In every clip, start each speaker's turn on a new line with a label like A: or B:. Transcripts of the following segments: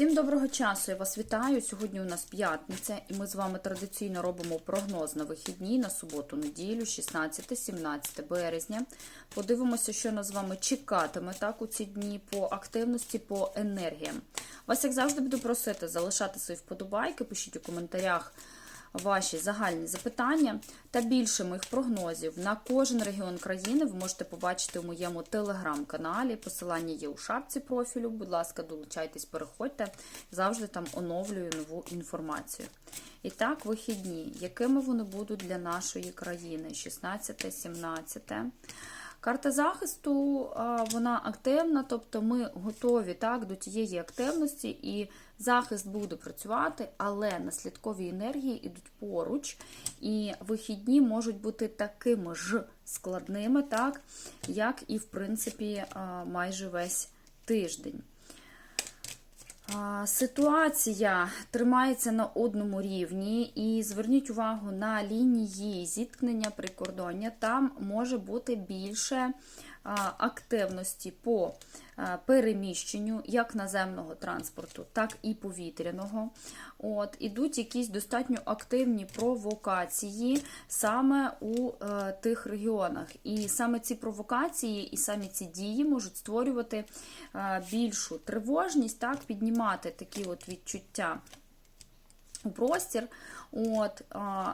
A: Всім доброго часу! Я вас вітаю. Сьогодні у нас п'ятниця, і ми з вами традиційно робимо прогноз на вихідні на суботу-неділю, 16-17 березня. Подивимося, що нас з вами чекатиме так у ці дні по активності, по енергіям. Вас, як завжди, буду просити залишати свої вподобайки, пишіть у коментарях ваші загальні запитання та більше моїх прогнозів на кожен регіон країни ви можете побачити у моєму телеграм-каналі. Посилання є у шапці профілю. Будь ласка, долучайтесь, переходьте. Завжди там оновлюю нову інформацію. І так, вихідні, якими вони будуть для нашої країни? 16-17. Карта захисту вона активна, тобто ми готові так, до тієї активності, і захист буде працювати, але наслідкові енергії йдуть поруч, і вихідні можуть бути такими ж складними, так, як і, в принципі, майже весь тиждень. Ситуація тримається на одному рівні, і зверніть увагу на лінії зіткнення прикордоння. Там може бути більше активності по переміщенню як наземного транспорту, так і повітряного. От, Ідуть якісь достатньо активні провокації саме у е, тих регіонах. І саме ці провокації і саме ці дії можуть створювати е, більшу тривожність, так, піднімати такі от відчуття у простір. От,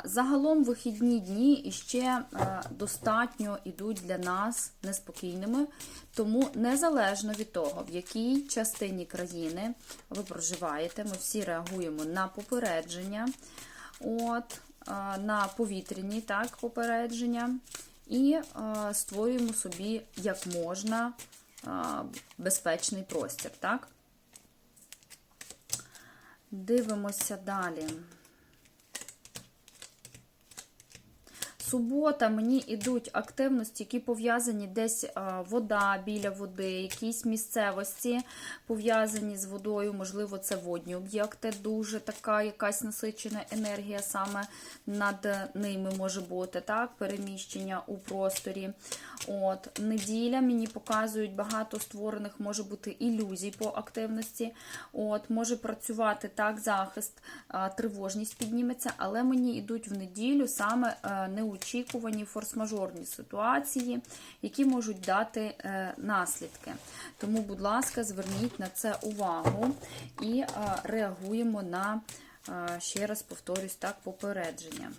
A: Загалом вихідні дні іще достатньо йдуть для нас неспокійними, тому незалежно від того, в якій частині країни ви проживаєте, ми всі реагуємо на попередження, от, на повітряні так, попередження, і створюємо собі як можна безпечний простір. так? Дивимося далі. Субота мені йдуть активності, які пов'язані десь вода біля води, якісь місцевості пов'язані з водою, можливо, це водні об'єкти, дуже така якась насичена енергія саме над ними може бути, так, переміщення у просторі. От, Неділя мені показують багато створених, може бути ілюзій по активності. От, Може працювати так, захист, тривожність підніметься, але мені йдуть в неділю саме а, неочікувані форс-мажорні ситуації, які можуть дати е, наслідки. Тому, будь ласка, зверніть на це увагу і а, реагуємо на, а, ще раз повторюсь, так, попередження.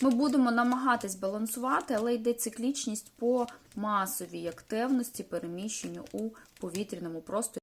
A: Ми будемо намагатись балансувати, але йде циклічність по масовій активності переміщенню у повітряному просторі.